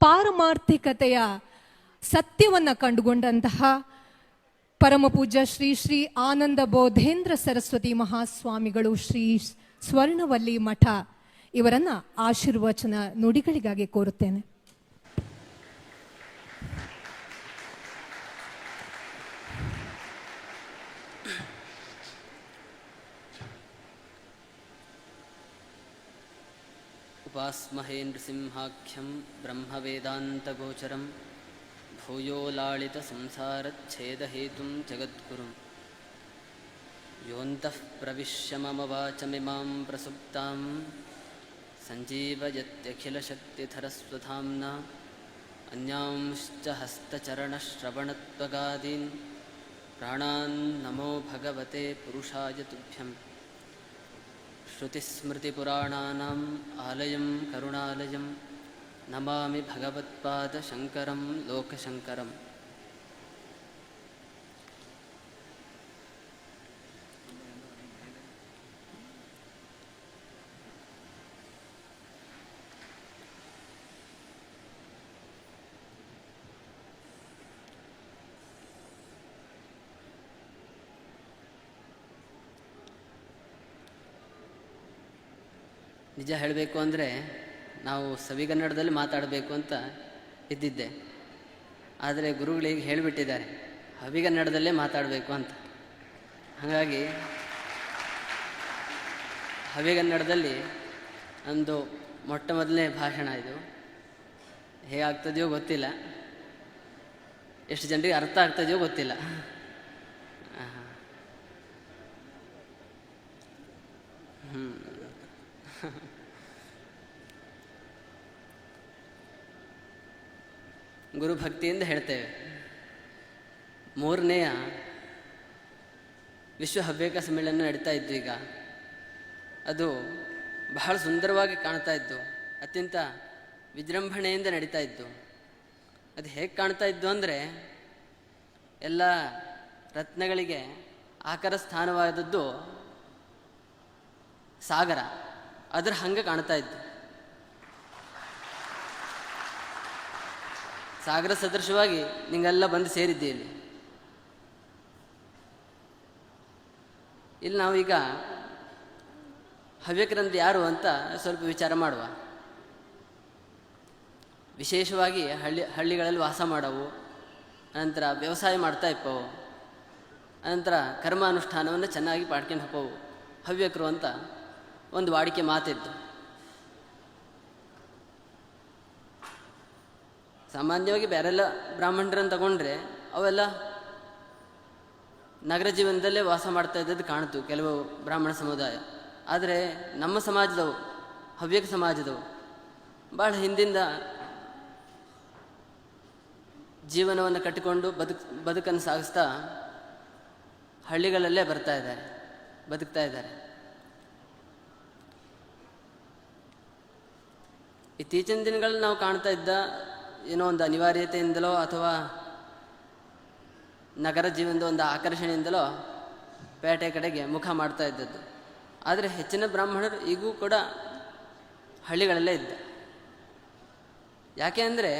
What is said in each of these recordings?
ಪಾರಮಾರ್ಥಿಕತೆಯ ಸತ್ಯವನ್ನು ಕಂಡುಕೊಂಡಂತಹ ಪರಮ ಪೂಜ್ಯ ಶ್ರೀ ಶ್ರೀ ಆನಂದ ಬೋಧೇಂದ್ರ ಸರಸ್ವತಿ ಮಹಾಸ್ವಾಮಿಗಳು ಶ್ರೀ ಸ್ವರ್ಣವಲ್ಲಿ ಮಠ ಇವರನ್ನು ಆಶೀರ್ವಚನ ನುಡಿಗಳಿಗಾಗಿ ಕೋರುತ್ತೇನೆ. उपास्महे नृसिंहाख्यं ब्रह्मवेदान्तगोचरं भूयो लाळितसंसारच्छेदहेतुं जगद्गुरुं योऽन्तः प्रविश्य मम वाचमिमां प्रसुप्तां सञ्जीवयत्यखिलशक्तिधरस्वधाम्ना अन्यांश्च हस्तचरणश्रवणत्वगादीन् प्राणान् नमो भगवते पुरुषाय तुभ्यम् श्रुतिस्मृतिपुराणानाम् आलयं करुणालयं नमामि भगवत्पादशङ्करं लोकशङ्करम् ನಿಜ ಹೇಳಬೇಕು ಅಂದರೆ ನಾವು ಸವಿಗನ್ನಡದಲ್ಲಿ ಮಾತಾಡಬೇಕು ಅಂತ ಇದ್ದಿದ್ದೆ. ಆದರೆ ಗುರುಗಳಿಗೆ ಹೇಳಿಬಿಟ್ಟಿದ್ದಾರೆ ಹವಿಗನ್ನಡದಲ್ಲೇ ಮಾತಾಡಬೇಕು ಅಂತ. ಹಾಗಾಗಿ ಹವಿಗನ್ನಡದಲ್ಲಿ ನಮ್ಮದು ಮೊಟ್ಟ ಮೊದಲನೇ ಭಾಷಣ ಇದು. ಹೇಗಾಗ್ತದೆಯೋ ಗೊತ್ತಿಲ್ಲ. ಎಷ್ಟು ಜನರಿಗೆ ಅರ್ಥ ಆಗ್ತದೆಯೋ ಗೊತ್ತಿಲ್ಲ. ಆಹಾ. ಗುರುಭಕ್ತಿಯಿಂದ ಹೇಳ್ತೇವೆ. ಮೂರನೆಯ ವಿಶ್ವ ಹವ್ಯಕ ಸಮ್ಮೇಳನ ನಡೀತಾ ಇದ್ದು ಈಗ. ಅದು ಬಹಳ ಸುಂದರವಾಗಿ ಕಾಣ್ತಾ ಇದ್ದು ಅತ್ಯಂತ ವಿಜೃಂಭಣೆಯಿಂದ ನಡೀತಾ ಇದ್ದು ಅದು ಹೇಗೆ ಕಾಣ್ತಾ ಇದ್ದು ಅಂದರೆ, ಎಲ್ಲ ರತ್ನಗಳಿಗೆ ಆಕರ ಸ್ಥಾನವಾದದ್ದು ಸಾಗರ. ಅದರ ಹಂಗೆ ಕಾಣ್ತಾ ಇದ್ದು ಸಾಗರ ಸದೃಶವಾಗಿ ನಿಂಗೆಲ್ಲ ಬಂದು ಸೇರಿದ್ದೆ ಇಲ್ಲಿ ಇಲ್ಲಿ ನಾವೀಗ ಹವ್ಯಕರಂದ್ರೆ ಯಾರು ಅಂತ ಸ್ವಲ್ಪ ವಿಚಾರ ಮಾಡುವ. ವಿಶೇಷವಾಗಿ ಹಳ್ಳಿ ಹಳ್ಳಿಗಳಲ್ಲಿ ವಾಸ ಮಾಡವು. ಅನಂತರ ವ್ಯವಸಾಯ ಮಾಡ್ತಾ ಇಪ್ಪವು. ಅನಂತರ ಕರ್ಮಾನುಷ್ಠಾನವನ್ನು ಚೆನ್ನಾಗಿ ಪಾಡ್ಕೊಂಡು ಹೋಗವು ಹವ್ಯಕರು ಅಂತ ಒಂದು ವಾಡಿಕೆ ಮಾತಿತ್ತು. ಸಾಮಾನ್ಯವಾಗಿ ಬೇರೆಲ್ಲ ಬ್ರಾಹ್ಮಣರನ್ನು ತಗೊಂಡ್ರೆ ಅವೆಲ್ಲ ನಗರ ಜೀವನದಲ್ಲೇ ವಾಸ ಮಾಡ್ತಾ ಇದ್ದದ್ದು ಕಾಣ್ತು ಕೆಲವು ಬ್ರಾಹ್ಮಣ ಸಮುದಾಯ. ಆದರೆ ನಮ್ಮ ಸಮಾಜದವು, ಹವ್ಯಕ ಸಮಾಜದವು ಭಾಳ ಹಿಂದಿಂದ ಜೀವನವನ್ನು ಕಟ್ಟಿಕೊಂಡು ಬದುಕು, ಬದುಕನ್ನು ಸಾಗಿಸ್ತಾ ಹಳ್ಳಿಗಳಲ್ಲೇ ಬರ್ತಾ ಇದ್ದಾರೆ, ಬದುಕ್ತಾ ಇದ್ದಾರೆ. ಇತ್ತೀಚಿನ ದಿನಗಳಲ್ಲಿ ನಾವು ಕಾಣ್ತಾ ಇದ್ದ ಏನೋ ಒಂದು ಅನಿವಾರ್ಯತೆಯಿಂದಲೋ ಅಥವಾ ನಗರ ಜೀವನದ ಒಂದು ಆಕರ್ಷಣೆಯಿಂದಲೋ ಪೇಟೆ ಕಡೆಗೆ ಮುಖ ಮಾಡ್ತಾ ಇದ್ದದ್ದು. ಆದರೆ ಹೆಚ್ಚಿನ ಬ್ರಾಹ್ಮಣರು ಈಗೂ ಕೂಡ ಹಳ್ಳಿಗಳಲ್ಲೇ ಇದ್ದ. ಯಾಕೆ ಅಂದರೆ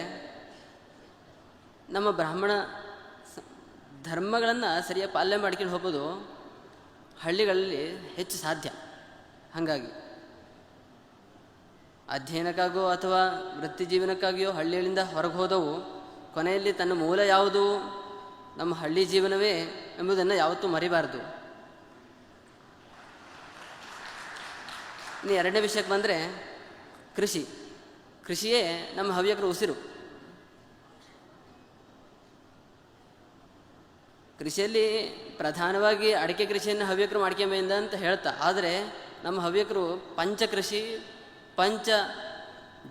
ನಮ್ಮ ಬ್ರಾಹ್ಮಣ ಧರ್ಮಗಳನ್ನು ಸರಿಯಾಗಿ ಪಾಲನೆ ಮಾಡ್ಕೊಂಡು ಹೋಗೋದು ಹಳ್ಳಿಗಳಲ್ಲಿ ಹೆಚ್ಚು ಸಾಧ್ಯ. ಹಾಗಾಗಿ ಅಧ್ಯಯನಕ್ಕಾಗೋ ಅಥವಾ ವೃತ್ತಿ ಜೀವನಕ್ಕಾಗಿಯೋ ಹಳ್ಳಿಗಳಿಂದ ಹೊರಗೆ ಹೋದವು, ಕೊನೆಯಲ್ಲಿ ತನ್ನ ಮೂಲ ಯಾವುದು? ನಮ್ಮ ಹಳ್ಳಿ ಜೀವನವೇ ಎಂಬುದನ್ನು ಯಾವತ್ತೂ ಮರಿಬಾರದು. ಇನ್ನು ಎರಡನೇ ವಿಷಯಕ್ಕೆ ಬಂದರೆ ಕೃಷಿ. ಕೃಷಿಯೇ ನಮ್ಮ ಹವ್ಯಕರ ಉಸಿರು. ಕೃಷಿಯಲ್ಲಿ ಪ್ರಧಾನವಾಗಿ ಅಡಿಕೆ ಕೃಷಿಯನ್ನು ಹವ್ಯಕರು ಮಾಡ್ಕೊಂಬಂದ ಅಂತ ಹೇಳ್ತಾ, ಆದರೆ ನಮ್ಮ ಹವ್ಯಕರು ಪಂಚ ಕೃಷಿ ಪಂಚ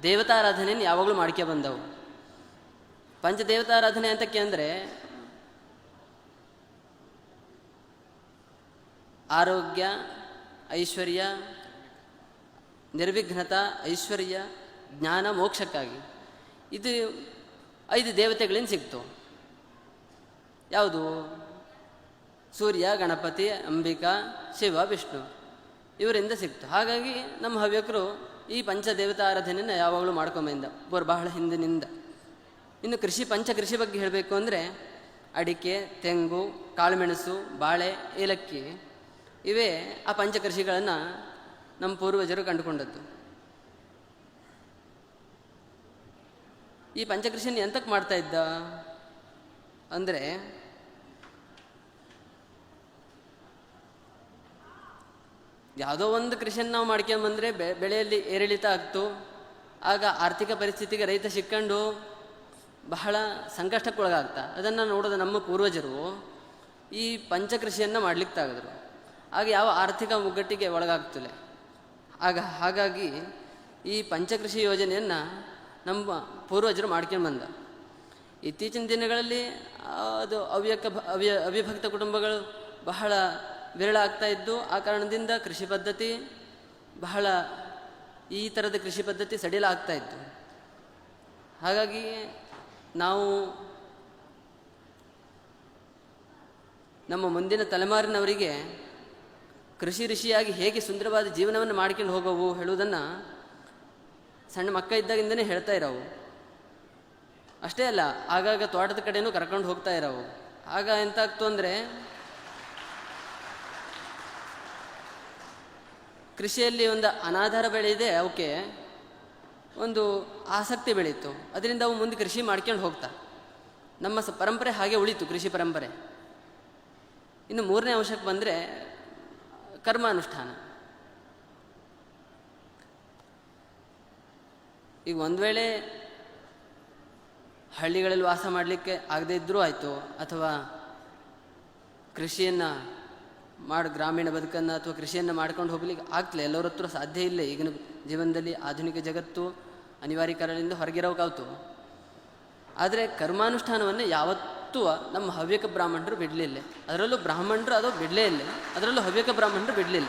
ದೇವತಾರಾಧನೆಯನ್ನು ಯಾವಾಗಲೂ ಮಾಡ್ಕೆ ಬಂದವು. ಪಂಚ ದೇವತಾರಾಧನೆ ಅಂತಕ್ಕೆ ಅಂದರೆ ಆರೋಗ್ಯ, ಐಶ್ವರ್ಯ, ನಿರ್ವಿಘ್ನತ, ಐಶ್ವರ್ಯ, ಜ್ಞಾನ, ಮೋಕ್ಷಕ್ಕಾಗಿ. ಇದು ಐದು ದೇವತೆಗಳಿಂದ ಸಿಕ್ತು ಯಾವುದು? ಸೂರ್ಯ, ಗಣಪತಿ, ಅಂಬಿಕಾ, ಶಿವ, ವಿಷ್ಣು ಇವರಿಂದ ಸಿಕ್ತು ಹಾಗಾಗಿ ನಮ್ಮ ಹವ್ಯಕರು ಈ ಪಂಚದೇವತಾರಾಧನೆಯನ್ನು ಯಾವಾಗಲೂ ಮಾಡ್ಕೊಂಬಂದ. ಬರ್ ಬಹಳ ಹಿಂದಿನಿಂದ. ಇನ್ನು ಕೃಷಿ ಪಂಚ ಕೃಷಿ ಬಗ್ಗೆ ಹೇಳಬೇಕು ಅಂದರೆ ಅಡಿಕೆ, ತೆಂಗು, ಕಾಳುಮೆಣಸು, ಬಾಳೆ, ಏಲಕ್ಕಿ ಇವೇ ಆ ಪಂಚ ಕೃಷಿಗಳನ್ನು ನಮ್ಮ ಪೂರ್ವಜರು ಕಂಡುಕೊಂಡದ್ದು. ಈ ಪಂಚಕೃಷಿಯನ್ನು ಎಂತಕ್ಕೆ ಮಾಡ್ತಾ ಇದ್ದ ಅಂದರೆ ಯಾವುದೋ ಒಂದು ಕೃಷಿಯನ್ನು ನಾವು ಮಾಡ್ಕೊಂಬಂದರೆ ಬೆ, ಬೆಳೆಯಲ್ಲಿ ಏರಿಳಿತ ಆಗ್ತು. ಆಗ ಆರ್ಥಿಕ ಪರಿಸ್ಥಿತಿಗೆ ರೈತ ಸಿಕ್ಕಂಡು ಬಹಳ ಸಂಕಷ್ಟಕ್ಕೊಳಗಾಗ್ತಾ. ಅದನ್ನು ನೋಡೋದು ನಮ್ಮ ಪೂರ್ವಜರು ಈ ಪಂಚಕೃಷಿಯನ್ನು ಮಾಡ್ಲಿಕ್ಕೆ ತಾಗಿದ್ರು ಆಗ ಯಾವ ಆರ್ಥಿಕ ಮುಗ್ಗಟ್ಟಿಗೆ ಒಳಗಾಗ್ತಿಲ್ಲ ಆಗ ಹಾಗಾಗಿ ಈ ಪಂಚಕೃಷಿ ಯೋಜನೆಯನ್ನು ನಮ್ಮ ಪೂರ್ವಜರು ಮಾಡ್ಕೊಂಡು ಬಂದ. ಇತ್ತೀಚಿನ ದಿನಗಳಲ್ಲಿ ಅದು ಅವ್ಯಕ ಅವ್ಯ, ಅವಿಭಕ್ತ ಕುಟುಂಬಗಳು ಬಹಳ ವಿರಳ ಆಗ್ತಾ ಇದ್ದು, ಆ ಕಾರಣದಿಂದ ಕೃಷಿ ಪದ್ಧತಿ ಬಹಳ ಈ ಥರದ ಕೃಷಿ ಪದ್ಧತಿ ಸಡಿಲ ಆಗ್ತಾ ಇತ್ತು. ಹಾಗಾಗಿ ನಾವು ನಮ್ಮ ಮುಂದಿನ ತಲೆಮಾರಿನವರಿಗೆ ಕೃಷಿ ಋಷಿಯಾಗಿ ಹೇಗೆ ಸುಂದರವಾದ ಜೀವನವನ್ನು ಮಾಡ್ಕೊಂಡು ಹೋಗೋವು ಹೇಳುವುದನ್ನು ಸಣ್ಣ ಮಕ್ಕ ಇದ್ದಾಗಿಂದನೇ ಹೇಳ್ತಾ ಇರೋವು. ಅಷ್ಟೇ ಅಲ್ಲ, ಆಗಾಗ ತೋಟದ ಕಡೆನೂ ಕರ್ಕೊಂಡು ಹೋಗ್ತಾ ಇರೋವು. ಆಗ ಎಂತಾಗ್ತು ಅಂದರೆ ಕೃಷಿಯಲ್ಲಿ ಒಂದು ಅನಾಧಾರ ಬೆಳೆ ಇದೆ ಅವಕ್ಕೆ ಒಂದು ಆಸಕ್ತಿ ಬೆಳೀತು ಅದರಿಂದ ಅವು ಮುಂದೆ ಕೃಷಿ ಮಾಡ್ಕೊಂಡು ಹೋಗ್ತಾ. ನಮ್ಮ ಸ ಪರಂಪರೆ ಹಾಗೆ ಉಳಿತು, ಕೃಷಿ ಪರಂಪರೆ. ಇನ್ನು ಮೂರನೇ ಅಂಶಕ್ಕೆ ಬಂದರೆ ಕರ್ಮಾನುಷ್ಠಾನ. ಈಗ ಒಂದು ವೇಳೆ ಹಳ್ಳಿಗಳಲ್ಲಿ ವಾಸ ಮಾಡಲಿಕ್ಕೆ ಆಗದೇ ಇದ್ದರೂ ಆಯಿತು, ಅಥವಾ ಕೃಷಿಯನ್ನು ಮಾಡಿ ಗ್ರಾಮೀಣ ಬದುಕನ್ನು ಅಥವಾ ಕೃಷಿಯನ್ನು ಮಾಡ್ಕೊಂಡು ಹೋಗ್ಲಿಕ್ಕೆ ಆಗ್ತಿಲ್ಲ. ಎಲ್ಲರ ಹತ್ರ ಸಾಧ್ಯ ಇಲ್ಲ. ಈಗಿನ ಜೀವನದಲ್ಲಿ ಆಧುನಿಕ ಜಗತ್ತು ಅನಿವಾರ್ಯ ಕಾರಣದಿಂದ ಆದರೆ ಕರ್ಮಾನುಷ್ಠಾನವನ್ನು ಯಾವತ್ತೂ ನಮ್ಮ ಹವ್ಯಕ ಬ್ರಾಹ್ಮಣರು ಬಿಡಲಿಲ್ಲ. ಅದರಲ್ಲೂ ಬ್ರಾಹ್ಮಣರು ಅದು ಬಿಡಲೇ ಇಲ್ಲ. ಅದರಲ್ಲೂ ಹವ್ಯಕ ಬ್ರಾಹ್ಮಣರು ಬಿಡಲಿಲ್ಲ.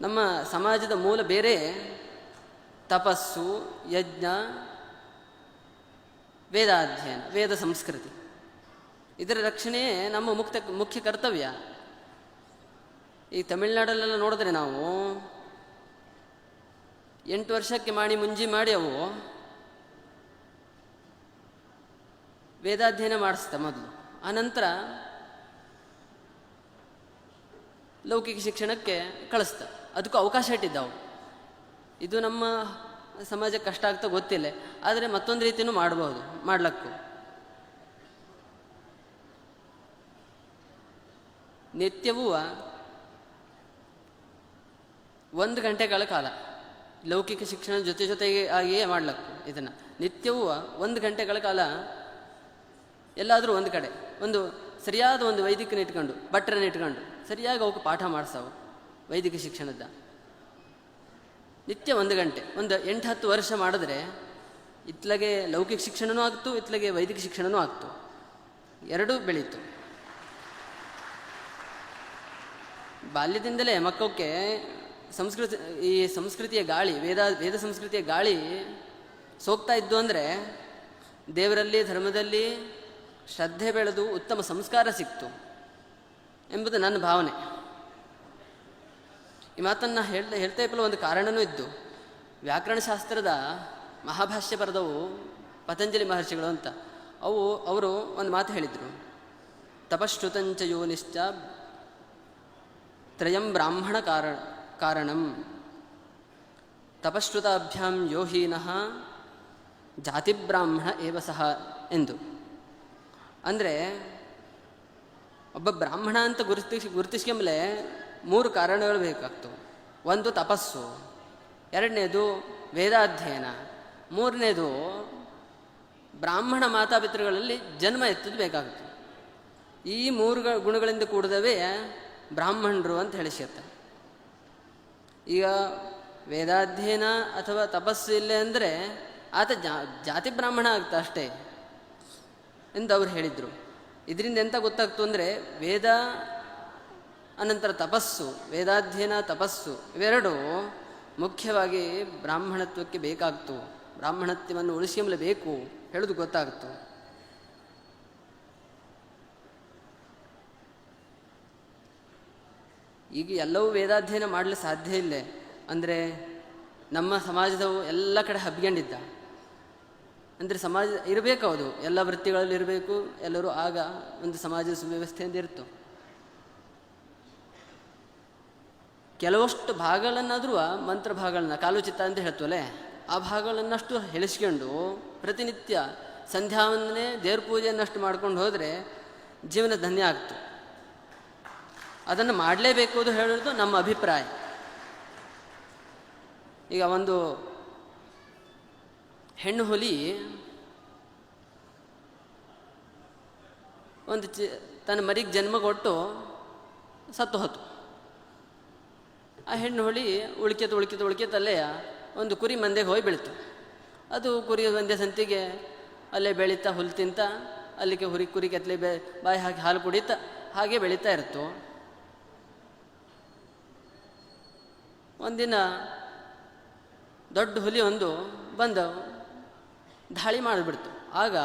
ನಮ್ಮ ಸಮಾಜದ ಮೂಲ ಬೇರೆ ತಪಸ್ಸು, ಯಜ್ಞ, ವೇದಾಧ್ಯಯನ, ವೇದ ಸಂಸ್ಕೃತಿ. ಇದರ ರಕ್ಷಣೆಯೇ ನಮ್ಮ ಮುಕ್ತ ಮುಖ್ಯ ಕರ್ತವ್ಯ. ಈ ತಮಿಳ್ನಾಡಲ್ಲೆಲ್ಲ ನೋಡಿದ್ರೆ ನಾವು ಎಂಟು ವರ್ಷಕ್ಕೆ ಮಾಡಿ ಮುಂಜಿ ಮಾಡಿ ಅವು ವೇದಾಧ್ಯಯನ ಮಾಡಿಸ್ತ ಮೊದಲು. ಆನಂತರ ಲೌಕಿಕ ಶಿಕ್ಷಣಕ್ಕೆ ಕಳಿಸ್ತ. ಅದಕ್ಕೂ ಅವಕಾಶ ಇಟ್ಟಿದ್ದಾವು. ಇದು ನಮ್ಮ ಸಮಾಜಕ್ಕೆ ಕಷ್ಟ ಆಗ್ತಾ ಗೊತ್ತಿಲ್ಲ. ಆದರೆ ಮತ್ತೊಂದು ರೀತಿಯೂ ಮಾಡ್ಬೋದು, ಮಾಡ್ಲಕ್ಕೂ. ನಿತ್ಯವೂ ಒಂದು ಗಂಟೆಗಳ ಕಾಲ ಲೌಕಿಕ ಶಿಕ್ಷಣ ಜೊತೆ ಜೊತೆಗೆ ಆಗಿಯೇ ಮಾಡ್ಲಕ್ಕು ಇದನ್ನು. ನಿತ್ಯವೂ ಒಂದು ಗಂಟೆಗಳ ಕಾಲ ಎಲ್ಲಾದರೂ ಒಂದು ಕಡೆ, ಒಂದು ಸರಿಯಾದ ಒಂದು ವೈದಿಕನ ಇಟ್ಕೊಂಡು, ಭಟ್ರನ್ನ ಇಟ್ಕೊಂಡು ಸರಿಯಾಗಿ ಅವಕ್ಕೆ ಪಾಠ ಮಾಡಿಸವು ವೈದಿಕ ಶಿಕ್ಷಣದ. ನಿತ್ಯ ಒಂದು ಗಂಟೆ, ಒಂದು ಎಂಟು ಹತ್ತು ವರ್ಷ ಮಾಡಿದ್ರೆ ಇತ್ಲಗೆ ಲೌಕಿಕ ಶಿಕ್ಷಣನೂ ಆಗ್ತು, ಇತ್ಲಗೆ ವೈದಿಕ ಶಿಕ್ಷಣನೂ ಆಗ್ತು. ಎರಡೂ ಬೆಳೀತು. ಬಾಲ್ಯದಿಂದಲೇ ಮಕ್ಕಕ್ಕೆ ಸಂಸ್ಕೃತಿ, ಈ ಸಂಸ್ಕೃತಿಯ ಗಾಳಿ, ವೇದ ವೇದ ಸಂಸ್ಕೃತಿಯ ಗಾಳಿ ಸೋಗ್ತಾ ಇದ್ದು ಅಂದರೆ ದೇವರಲ್ಲಿ, ಧರ್ಮದಲ್ಲಿ ಶ್ರದ್ಧೆ ಬೆಳೆದು ಉತ್ತಮ ಸಂಸ್ಕಾರ ಸಿಕ್ತು ಎಂಬುದು ನನ್ನ ಭಾವನೆ. ಈ ಮಾತನ್ನು ಹೇಳ್ತಾ ಹೇಳ್ತಾ ಇಪ್ಪಲು ಒಂದು ಕಾರಣವೂ ಇದ್ದು, ವ್ಯಾಕರಣಶಾಸ್ತ್ರದ ಮಹಾಭಾಷ್ಯ ಬರೆದವು ಪತಂಜಲಿ ಮಹರ್ಷಿಗಳು ಅಂತ. ಅವು, ಅವರು ಒಂದು ಮಾತು ಹೇಳಿದರು. ತಪಶ್ರುತಂಚ ಯೋನಿಶ್ಚ ತ್ರಯಂ ಬ್ರಾಹ್ಮಣ ಕಾರಣ ಕಾರಣಂ ತಪಶ್ರುತಾಭ್ಯಾಂ ಯೋಹೀನಃ ಜಾತಿಬ್ರಾಹ್ಮಣ ಏವ ಸಹ ಎಂದು। ಅಂದರೆ, ಒಬ್ಬ ಬ್ರಾಹ್ಮಣ ಅಂತ ಗುರುತಿಸಿ ಮೂರು ಕಾರಣಗಳು ಬೇಕಾಗ್ತವೆ. ಒಂದು ತಪಸ್ಸು, ಎರಡನೇದು ವೇದಾಧ್ಯಯನ, ಮೂರನೇದು ಬ್ರಾಹ್ಮಣ ಮಾತಾಪಿತೃಗಳಲ್ಲಿ ಜನ್ಮ ಎತ್ತದು ಬೇಕಾಗುತ್ತೆ. ಈ ಮೂರು ಗುಣಗಳಿಂದ ಕೂಡಿದವೇ ಬ್ರಾಹ್ಮಣರು ಅಂತ ಹೇಳಿಸುತ್ತೆ ಈಗ ವೇದಾಧ್ಯಯನ ಅಥವಾ ತಪಸ್ಸು ಇಲ್ಲ ಅಂದರೆ ಆತ ಜಾ, ಜಾತಿ ಬ್ರಾಹ್ಮಣ ಆಗ್ತ ಅಷ್ಟೇ ಎಂದು ಅವ್ರು ಹೇಳಿದರು. ಇದರಿಂದ ಎಂತ ಗೊತ್ತಾಗ್ತು ಅಂದರೆ ವೇದ ಅನಂತರ ತಪಸ್ಸು, ವೇದಾಧ್ಯಯನ, ತಪಸ್ಸು ಇವೆರಡು ಮುಖ್ಯವಾಗಿ ಬ್ರಾಹ್ಮಣತ್ವಕ್ಕೆ ಬೇಕಾಗ್ತು. ಬ್ರಾಹ್ಮಣತ್ವವನ್ನು ಉಳಿಸ್ಕೊಂಬಲೇಬೇಕು ಹೇಳೋದು ಗೊತ್ತಾಗ್ತು. ಈಗ ಎಲ್ಲವೂ ವೇದಾಧ್ಯಯನ ಮಾಡಲು ಸಾಧ್ಯ ಇಲ್ಲ. ಅಂದರೆ ನಮ್ಮ ಸಮಾಜದವು ಎಲ್ಲ ಕಡೆ ಹಬ್ಕೊಂಡಿದ್ದ ಅಂದರೆ ಸಮಾಜ ಇರಬೇಕು ಅದು. ಎಲ್ಲ ವೃತ್ತಿಗಳಲ್ಲಿ ಇರಬೇಕು, ಎಲ್ಲರೂ ಆಗ ಒಂದು ಸಮಾಜದ ಸುವ್ಯವಸ್ಥೆಯಿಂದ ಇರ್ತು. ಕೆಲವಷ್ಟು ಭಾಗಗಳನ್ನಾದರೂ ಮಂತ್ರ ಭಾಗಗಳನ್ನ ಕಾಲುಚಿತ್ತ ಅಂತ ಹೇಳ್ತವಲ್ಲೇ, ಆ ಭಾಗಗಳನ್ನಷ್ಟು ಹೆಳಿಸ್ಕೊಂಡು ಪ್ರತಿನಿತ್ಯ ಸಂಧ್ಯಾವಂದನೆ ದೇವ್ರ ಪೂಜೆಯನ್ನಷ್ಟು ಮಾಡ್ಕೊಂಡು ಹೋದರೆ ಜೀವನ ಧನ್ಯ ಆಗ್ತು. ಅದನ್ನು ಮಾಡಲೇಬೇಕು ಅದು ಹೇಳೋದು ನಮ್ಮ ಅಭಿಪ್ರಾಯ. ಈಗ ಒಂದು ಹೆಣ್ಣು ಹುಲಿ ಒಂದು ಚಿ, ತನ್ನ ಮರಿಗೆ ಜನ್ಮ ಕೊಟ್ಟು ಸತ್ತು ಹೊತ್ತು ಆ ಹೆಣ್ಣು ಹುಳಿ ಉಳಿಕೆತ ಉಳಿಕೆತ ಉಳ್ಕೆತಲ್ಲೇ ಒಂದು ಕುರಿ ಮಂದೆಗೆ ಹೋಗಿ ಬೆಳೀತು. ಅದು ಕುರಿ ಒಂದೇ ಸಂತಿಗೆ ಅಲ್ಲೇ ಬೆಳೀತಾ ಹುಲ್ ತಿಂತ, ಅಲ್ಲಿಗೆ ಹುರಿ ಕುರಿ ಕೆತ್ತಲೆ ಬಾಯಿ ಹಾಕಿ ಹಾಲು ಕುಡಿತಾ ಹಾಗೆ ಬೆಳೀತಾ ಇರ್ತು. ಒಂದಿನ ದೊಡ್ಡ ಹುಲಿ ಒಂದು ಬಂದು ದಾಳಿ ಮಾಡಿಬಿಡ್ತು. ಆಗ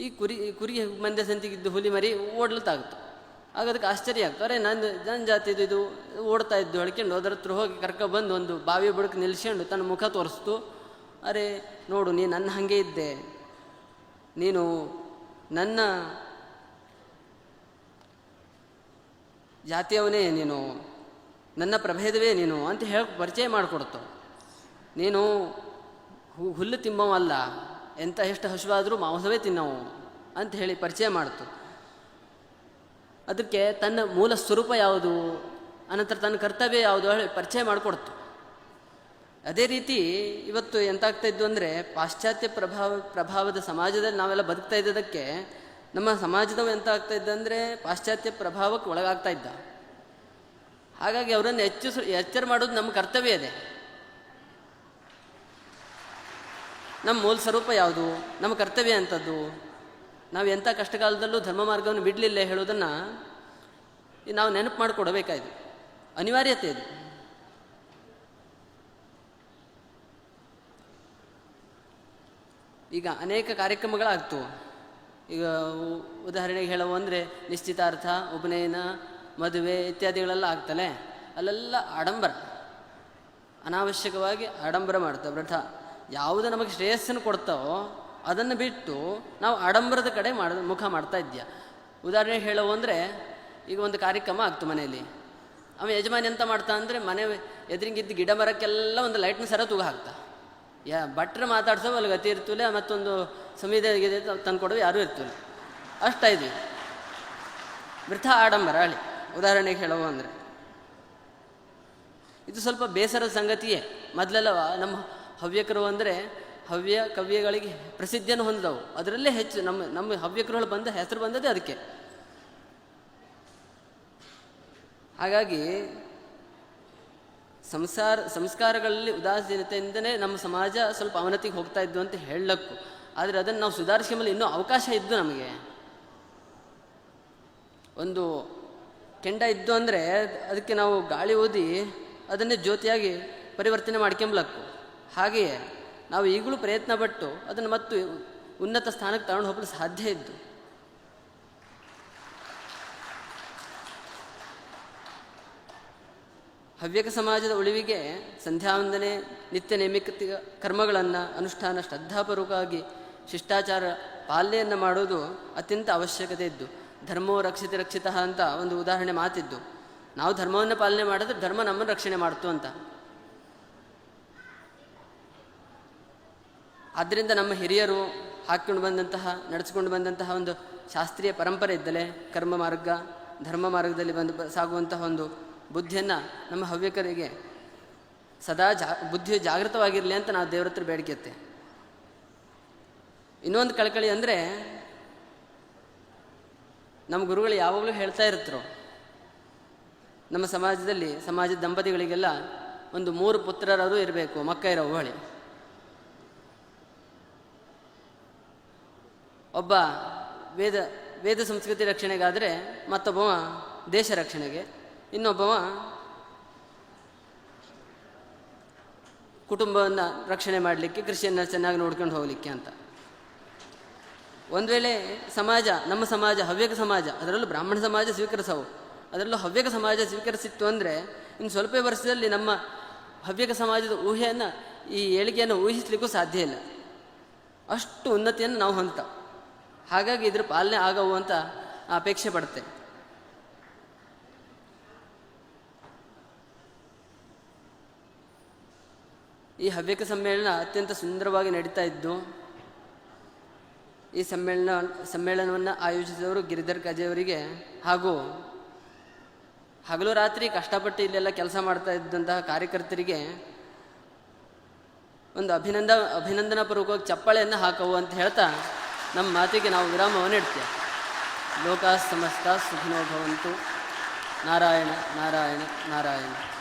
ಈ ಕುರಿ ಕುರಿ ಮಂದೆ ಸಂತಿಗಿದ್ದು ಹುಲಿ ಮರಿ ಓಡ್ಲತ್ತಾಗುತ್ತೆ. ಆಗ ಅದಕ್ಕೆ ಆಶ್ಚರ್ಯ ಆಗ್ತು. ಅರೆ ನನ್ನ ನನ್ನ ಜಾತಿದು ಇದು ಓಡ್ತಾ ಇದ್ದು ಹೊಡ್ಕೊಂಡು ಅದರ ಹತ್ರ ಹೋಗಿ ಕರ್ಕೊಬಂದು ಒಂದು ಬಾವಿ ಬುಡಕ್ಕೆ ನಿಲ್ಸ್ಕೊಂಡು ತನ್ನ ಮುಖ ತೋರಿಸ್ತು. ಅರೆ, ನೋಡು, ನೀನು ನನ್ನ ಹಾಗೆ ಇದ್ದೆ. ನೀನು ನನ್ನ ಜಾತಿಯವನೇ ನೀನು. ನನ್ನ ಪ್ರಭೇದವೇ ನೀನು ಅಂತ ಹೇಳಿ ಪರಿಚಯ ಮಾಡಿಕೊಡ್ತು ನೀನು ಹುಲ್ಲು ತಿಮ್ಮವಲ್ಲ ಎಂಥ ಎಷ್ಟು ಹಸುವಾದರೂ ಮಾಂಸವೇ ತಿನ್ನವು ಅಂತ ಹೇಳಿ ಪರಿಚಯ ಮಾಡ್ತು. ಅದಕ್ಕೆ ತನ್ನ ಮೂಲ ಸ್ವರೂಪ ಯಾವುದು, ಅನಂತರ ತನ್ನ ಕರ್ತವ್ಯ ಯಾವುದು ಹೇಳಿ ಪರಿಚಯ ಮಾಡಿಕೊಡ್ತು. ಅದೇ ರೀತಿ ಇವತ್ತು ಎಂತಾಗ್ತಾ ಇದ್ದು ಅಂದರೆ ಪಾಶ್ಚಾತ್ಯ ಪ್ರಭಾವ, ಪ್ರಭಾವದ ಸಮಾಜದಲ್ಲಿ ನಾವೆಲ್ಲ ಬದುಕ್ತಾ ಇದ್ದದಕ್ಕೆ ನಮ್ಮ ಸಮಾಜದವು ಎಂತ ಆಗ್ತಾ ಇದ್ದಂದರೆ ಪಾಶ್ಚಾತ್ಯ ಪ್ರಭಾವಕ್ಕೆ ಒಳಗಾಗ್ತಾ ಇದ್ದ. ಹಾಗಾಗಿ ಅವರನ್ನು ಹೆಚ್ಚಿಸ, ಎಚ್ಚರ ಮಾಡೋದು ನಮ್ಮ ಕರ್ತವ್ಯ ಇದೆ. ನಮ್ಮ ಮೂಲ ಸ್ವರೂಪ ಯಾವುದು? ನಮ್ಮ ಕರ್ತವ್ಯ ಅಂಥದ್ದು ನಾವು ಎಂಥ ಕಷ್ಟಕಾಲದಲ್ಲೂ ಧರ್ಮ ಮಾರ್ಗವನ್ನು ಬಿಡಲಿಲ್ಲ ಹೇಳೋದನ್ನು ನಾವು ನೆನಪು ಮಾಡಿಕೊಡಬೇಕಾಯಿತು. ಅನಿವಾರ್ಯತೆ ಇದು ಈಗ ಅನೇಕ ಕಾರ್ಯಕ್ರಮಗಳಾಗ್ತವು. ಈಗ ಉದಾಹರಣೆಗೆ ಹೇಳವು ಅಂದರೆ ನಿಶ್ಚಿತಾರ್ಥ, ಉಪನಯನ ಮದುವೆ ಇತ್ಯಾದಿಗಳೆಲ್ಲ ಆಗ್ತಲೆ ಅಲ್ಲೆಲ್ಲ ಆಡಂಬರ. ಅನಾವಶ್ಯಕವಾಗಿ ಆಡಂಬರ ಮಾಡ್ತಾವೆ ವ್ರತ ಯಾವುದು ನಮಗೆ ಶ್ರೇಯಸ್ಸನ್ನು ಕೊಡ್ತಾವೋ ಅದನ್ನು ಬಿಟ್ಟು ನಾವು ಆಡಂಬರದ ಕಡೆ ಮಾಡ, ಮುಖ ಮಾಡ್ತಾ ಇದ್ದೀಯ. ಉದಾಹರಣೆ ಹೇಳವು ಅಂದರೆ, ಈಗ ಒಂದು ಕಾರ್ಯಕ್ರಮ ಆಗ್ತು ಮನೆಯಲ್ಲಿ. ಅವ ಯಜಮಾನಿ ಎಂತ ಮಾಡ್ತಾ ಅಂದರೆ, ಮನೆ ಎದುರಿಗಿದ್ದ ಗಿಡ ಮರಕ್ಕೆಲ್ಲ ಒಂದು ಲೈಟ್ನ ಸರ ತೂಗ ಹಾಕ್ತಾ. ಯಾ, ಭಟ್ರು ಮಾತಾಡ್ಸೋ ಅಲ್ಲಿ ಗತಿ ಇರ್ತೂಲೆ, ಮತ್ತೊಂದು ಸಂವಿಧ ತಂದು ಕೊಡೋ ಯಾರೂ ಇರ್ತೂಲೆ ಅಷ್ಟಾಯ್ತು ವೃಥ ಆಡಂಬರ ಹೇಳಿ ಉದಾಹರಣೆಗೆ ಹೇಳುವ ಅಂದರೆ, ಇದು ಸ್ವಲ್ಪ ಬೇಸರ ಸಂಗತಿಯೇ. ಮೊದಲೆಲ್ಲ ನಮ್ಮ ಹವ್ಯಕರು ಅಂದರೆ ಹವ್ಯ ಕವ್ಯಗಳಿಗೆ ಪ್ರಸಿದ್ಧಿಯನ್ನು ಹೊಂದಿದವು. ಅದರಲ್ಲೇ ಹೆಚ್ಚು, ನಮ್ಮ ನಮ್ಮ ಹವ್ಯಕರುಗಳು ಬಂದ ಹೆಸರು ಬಂದದ್ದೇ ಅದಕ್ಕೆ. ಹಾಗಾಗಿ ಸಂಸಾರ, ಸಂಸ್ಕಾರಗಳಲ್ಲಿ ಉದಾಸೀನತೆಯಿಂದನೇ ನಮ್ಮ ಸಮಾಜ ಸ್ವಲ್ಪ ಅವನತಿಗೆ ಹೋಗ್ತಾ ಇದ್ದು ಅಂತ ಹೇಳಲಕ್ಕು ಆದರೆ ಅದನ್ನು ನಾವು ಸುಧಾರಿಸ್ಕೊಂಬಲ್ಲಿ ಇನ್ನೂ ಅವಕಾಶ ಇದ್ದು ನಮಗೆ. ಒಂದು ಕೆಂಡ ಇದ್ದು ಅಂದರೆ ಅದಕ್ಕೆ ನಾವು ಗಾಳಿ ಓದಿ ಅದನ್ನೇ ಜ್ಯೋತಿಯಾಗಿ ಪರಿವರ್ತನೆ ಮಾಡ್ಕೊಂಬ್ಲಕ್ಕು. ಹಾಗೆಯೇ ನಾವು ಈಗಲೂ ಪ್ರಯತ್ನ ಪಟ್ಟು ಅದನ್ನು ಮತ್ತು ಉನ್ನತ ಸ್ಥಾನಕ್ಕೆ ತಗೊಂಡು ಹೋಗಲು ಸಾಧ್ಯ ಇದ್ದು. ಹವ್ಯಕ ಸಮಾಜದ ಉಳಿವಿಗೆ ಸಂಧ್ಯಾವಂದನೆ, ನಿತ್ಯ ನೇಮಿಕ ಕರ್ಮಗಳನ್ನು, ಅನುಷ್ಠಾನ ಶ್ರದ್ಧಾಪೂರ್ವಕವಾಗಿ ಶಿಷ್ಟಾಚಾರ ಪಾಲನೆಯನ್ನು ಮಾಡೋದು ಅತ್ಯಂತ ಅವಶ್ಯಕತೆ ಇದ್ದು. ಧರ್ಮೋ ರಕ್ಷಿತ ರಕ್ಷಿತ ಅಂತ ಒಂದು ಉದಾಹರಣೆ ಮಾತಿದ್ದು. ನಾವು ಧರ್ಮವನ್ನು ಪಾಲನೆ ಮಾಡಿದ್ರೆ ಧರ್ಮ ನಮ್ಮನ್ನು ರಕ್ಷಣೆ ಮಾಡ್ತು ಅಂತ. ಆದ್ದರಿಂದ ನಮ್ಮ ಹಿರಿಯರು ಹಾಕ್ಕೊಂಡು ಬಂದಂತಹ, ನಡೆಸ್ಕೊಂಡು ಬಂದಂತಹ ಒಂದು ಶಾಸ್ತ್ರೀಯ ಪರಂಪರೆ ಇದ್ದಲೇ ಕರ್ಮ ಮಾರ್ಗ, ಧರ್ಮ ಮಾರ್ಗದಲ್ಲಿ ಬಂದು ಸಾಗುವಂತಹ ಒಂದು ಬುದ್ಧಿಯನ್ನು ನಮ್ಮ ಹವ್ಯಕರಿಗೆ ಸದಾ ಜಾ ಬುದ್ಧಿ ಜಾಗೃತವಾಗಿರಲಿ ಅಂತ ನಾವು ದೇವರತ್ರ ಹತ್ರ ಬೇಡಿಕೆತ್ತೆ ಇನ್ನೊಂದು ಕಳಕಳಿ ಅಂದರೆ ನಮ್ಮ ಗುರುಗಳು ಯಾವಾಗಲೂ ಹೇಳ್ತಾ ಇರ್ತರು ನಮ್ಮ ಸಮಾಜದಲ್ಲಿ, ಸಮಾಜದ ದಂಪತಿಗಳಿಗೆಲ್ಲ ಒಂದು ಮೂರು ಪುತ್ರರರು ಇರಬೇಕು, ಮಕ್ಕ ಇರೋ ಹೊಳಿ. ಒಬ್ಬ ವೇದ ವೇದ ಸಂಸ್ಕೃತಿ ರಕ್ಷಣೆಗಾದರೆ ಮತ್ತೊಬ್ಬವ ದೇಶ ರಕ್ಷಣೆಗೆ, ಇನ್ನೊಬ್ಬವ ಕುಟುಂಬವನ್ನು ರಕ್ಷಣೆ ಮಾಡಲಿಕ್ಕೆ ಕೃಷಿಯನ್ನು ಚೆನ್ನಾಗಿ ನೋಡ್ಕೊಂಡು ಹೋಗಲಿಕ್ಕೆ ಅಂತ. ಒಂದು ವೇಳೆ ಸಮಾಜ, ನಮ್ಮ ಸಮಾಜ, ಹವ್ಯಕ ಸಮಾಜ, ಅದರಲ್ಲೂ ಬ್ರಾಹ್ಮಣ ಸಮಾಜ ಸ್ವೀಕರಿಸವು. ಅದರಲ್ಲೂ ಹವ್ಯಕ ಸಮಾಜ ಸ್ವೀಕರಿಸಿತ್ತು ಅಂದರೆ ಇನ್ನು ಸ್ವಲ್ಪ ವರ್ಷದಲ್ಲಿ ನಮ್ಮ ಹವ್ಯಕ ಸಮಾಜದ ಊಹೆಯನ್ನು, ಈ ಏಳಿಗೆಯನ್ನು ಊಹಿಸಲಿಕ್ಕೂ ಸಾಧ್ಯ ಇಲ್ಲ. ಅಷ್ಟು ಉನ್ನತಿಯನ್ನು ನಾವು ಹೊಂತ ಹಾಗಾಗಿ ಇದ್ರ ಪಾಲನೆ ಆಗವು ಅಂತ ಅಪೇಕ್ಷೆ ಪಡುತ್ತೆ ಈ ಹವ್ಯಕ ಸಮ್ಮೇಳನ ಅತ್ಯಂತ ಸುಂದರವಾಗಿ ನಡೀತಾ ಇದ್ದು ಈ ಸಮ್ಮೇಳನ, ಸಮ್ಮೇಳನವನ್ನು ಆಯೋಜಿಸಿದವರು ಗಿರಿಧರ್ ಕಜೆಯವರಿಗೆ ಹಾಗೂ ಹಗಲು ರಾತ್ರಿ ಕಷ್ಟಪಟ್ಟು ಇಲ್ಲೆಲ್ಲ ಕೆಲಸ ಮಾಡ್ತಾ ಇದ್ದಂತಹ ಕಾರ್ಯಕರ್ತರಿಗೆ ಒಂದು ಅಭಿನಂದ ಅಭಿನಂದನಾ ಪೂರ್ವಕವಾಗಿ ಚಪ್ಪಾಳೆಯನ್ನು ಹಾಕವು ಅಂತ ಹೇಳ್ತಾ ನಮ್ಮ ಮಾತಿಗೆ ನಾವು ವಿರಾಮವನ್ನು ಇಡ್ತೇವೆ. ಲೋಕ ಸಮಸ್ತ ಸುಖಿನೋ ಭವಂತು. ನಾರಾಯಣ ನಾರಾಯಣ ನಾರಾಯಣ.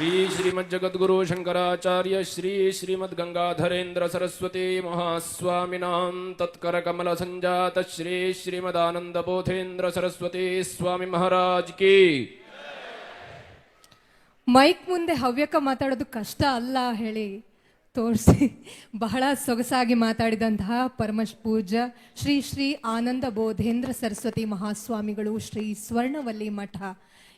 ಶ್ರೀ ಶ್ರೀಮಜ್ಜಗದ್ಗುರು ಶಂಕರಾಚಾರ್ಯ ಶ್ರೀ ಶ್ರೀಮದ್ ಗಂಗಾಧರೇಂದ್ರ ಸರಸ್ವತಿ ಮಹಾಸ್ವಾಮಿನಾಂ ತತ್ಕರ ಕಮಲ ಸಂಜಾತ ಶ್ರೀ ಶ್ರೀಮದಾನಂದ ಬೋಧೇಂದ್ರ ಸರಸ್ವತಿ ಸ್ವಾಮಿ ಮಹಾರಾಜ್ ಕಿ. ಮೈಕ್ ಮುಂದೆ ಹವ್ಯಕ ಮಾತಾಡೋದು ಕಷ್ಟ ಅಲ್ಲ ಹೇಳಿ ತೋರಿಸಿ. ಬಹಳ ಸೊಗಸಾಗಿ ಮಾತಾಡಿದಂತಹ ಪರಮ ಪೂಜ ಶ್ರೀ ಶ್ರೀ ಆನಂದ ಬೋಧೇಂದ್ರ ಸರಸ್ವತಿ ಮಹಾಸ್ವಾಮಿಗಳು ಶ್ರೀ ಸ್ವರ್ಣವಲ್ಲಿ ಮಠ.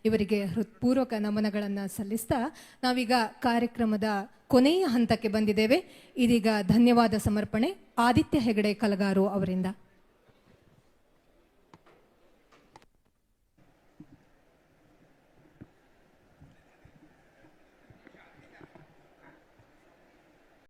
ಇವರಿಗೆ ಹೃತ್ಪೂರ್ವಕ ನಮನಗಳನ್ನು ಸಲ್ಲಿಸ್ತಾ ನಾವೀಗ ಕಾರ್ಯಕ್ರಮದ ಕೊನೆಯ ಹಂತಕ್ಕೆ ಬಂದಿದ್ದೇವೆ. ಇದೀಗ ಧನ್ಯವಾದ ಸಮರ್ಪಣೆ. ಆದಿತ್ಯ ಹೆಗಡೆ ಕಲಗಾರು ಅವರಿಂದ.